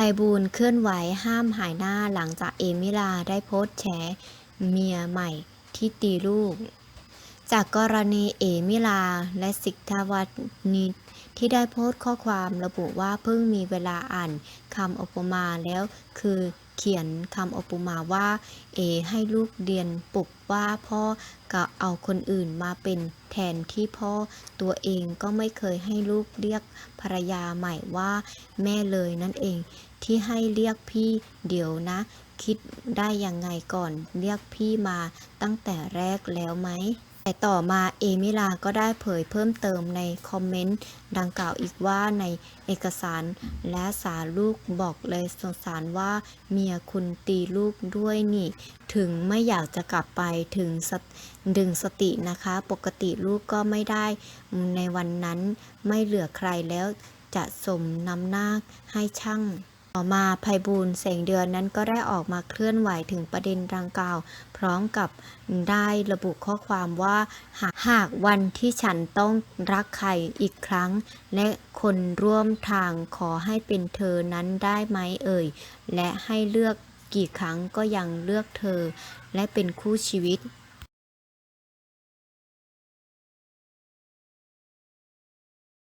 ภัยบูลเคลื่อนไหวห้ามหายหน้าหลังจากเอมิลาได้โพสต์แฉเมียใหม่ที่ตีลูก จากกรณีเอมิลาและสิกธวัฒนิตที่ได้โพสต์ข้อความระบุว่าเพิ่งมีเวลาอ่านคำอุปมาแล้วคือเขียนคำอุปมาว่า เอ ให้ลูกเรียนปลุกว่าพ่อก็เอาคนอื่นมาเป็นแทนที่พ่อตัวเองก็ไม่เคยให้ลูกเรียกภรรยาใหม่ว่า แม่เลยนั่นเอง ที่ให้เรียกพี่เดี๋ยวนะ คิดได้ยังไงก่อนเรียกพี่มาตั้งแต่แรกแล้วไหม แต่ต่อมาเอมิลาก็ได้เผยเพิ่มเติมในคอมเมนต์ดังกล่าวอีกว่าในเอกสารและสารลูกบอกเลยสงสารว่าเมียคุณตีลูกด้วยนี่ ถึงไม่อยากจะกลับไปถึงดึงสตินะคะ ปกติลูกก็ไม่ได้ในวันนั้นไม่เหลือใครแล้วจะสมนำหน้าให้ช่าง ต่อมาภัยบูลย์แสงเดือนนั้นก็ได้ออกมาเคลื่อนไหวถึงประเด็นดังกล่าว พร้อมกับได้ระบุข้อความว่าหากหากวันที่ฉันต้องรักใครอีกครั้ง และคนร่วมทางขอให้เป็นเธอนั้นได้ไหมเอ่ย และให้เลือกกี่ครั้งก็ยังเลือกเธอ และเป็นคู่ชีวิต